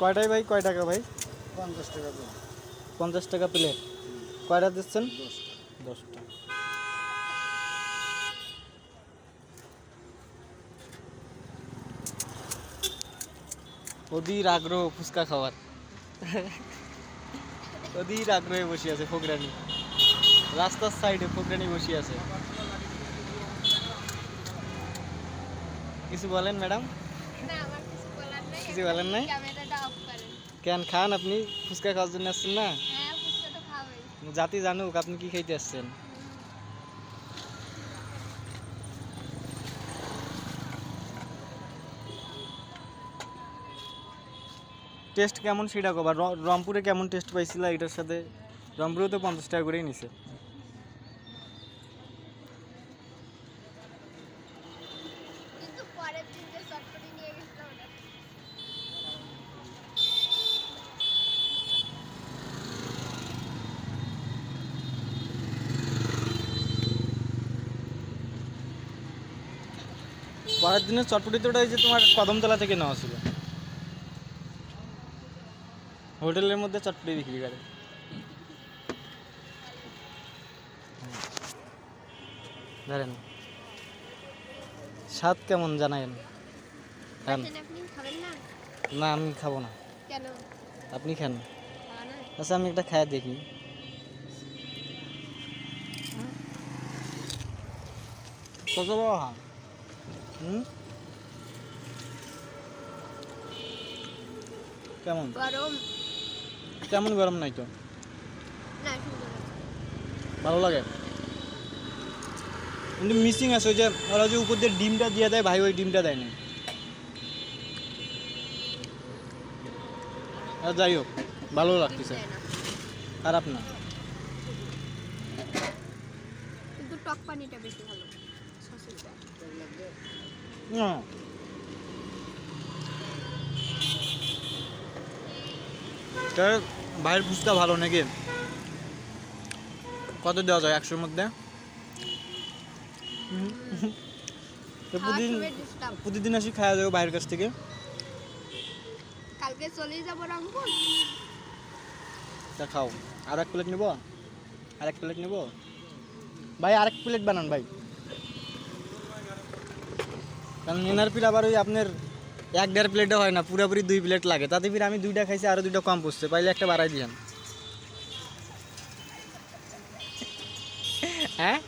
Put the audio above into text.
কয়টায় ভাই? কয় টাকা ভাই? পঞ্চাশ টাকা দাম পঞ্চাশ টাকা প্লেট কয়টা দিচ্ছেন? দশটা দশটা অধীর আগ্রহ ফুচকা খাওয়ার। অধীর আগ্রহে বসে আছে ফোকরানি রাস্তার সাইডে ফোকরানি বসে আছে। কিছু বলেন ম্যাডাম? না আমার কিছু বলার নাই। কেন খান আপনি? ফুচকা খাওয়ার জন্য আসছেন না? হ্যাঁ জাতি জানুক আপনি কি খাইতে আসছেন? টেস্ট কেমন সেটা কবার র- রংপুরে কেমন টেস্ট পাইছিল এটার সাথে? রংপুরে তো পঞ্চাশ টাকা করেই নিছে কিন্তু পরের দিন যে চটপটি নিয়ে গেছিল ওটা পরের দিনের চটপটি তো ওটা যে তোমার কদমতলা থেকে নেওয়া ছিল। হোটেলের মধ্যে চটপটি বিক্রি করে। ধরেন। স্বাদ কেমন খাবেন না? আমি খাব না। আপনি খান। আচ্ছা আমি একটা খায় দেখি। কত বড় কেমন? গরম। তেমন গরম নাই তো। ভালো লাগে? কিন্তু মিসিং আছে ওই যে ওরা যে উপর দিয়ে ডিমটা দিয়ে দেয় ভাই ওই ডিমটা দেয় না আর যাই হোক ভালো লাগতেছে। খারাপ না। কিন্তু টক পানিটা বেশি ভালো। না। তার ভাইয়ের ফুচকা ভালো নাকি? কত দেওয়া যায় একশোর মধ্যে? প্রতিদিন প্রতিদিন আসি খাওয়া যাবে বাইরের কাছ থেকে। কালকে চলে যাব রংপুর। তা খাও। আর এক প্লেট নেব? আর এক প্লেট নেব? ভাই আরেক প্লেট বানান ভাই। কারণ এনআরপির আবার ওই আপনার এক দেড় প্লেটও হয় না, পুরোপুরি দুই প্লেট লাগে। তাতে ফির আমি দুইটা খাইছি আরও দুইটা কম পড়ছে, পাইলে একটা বাড়াই দিয়ে হ্যাঁ?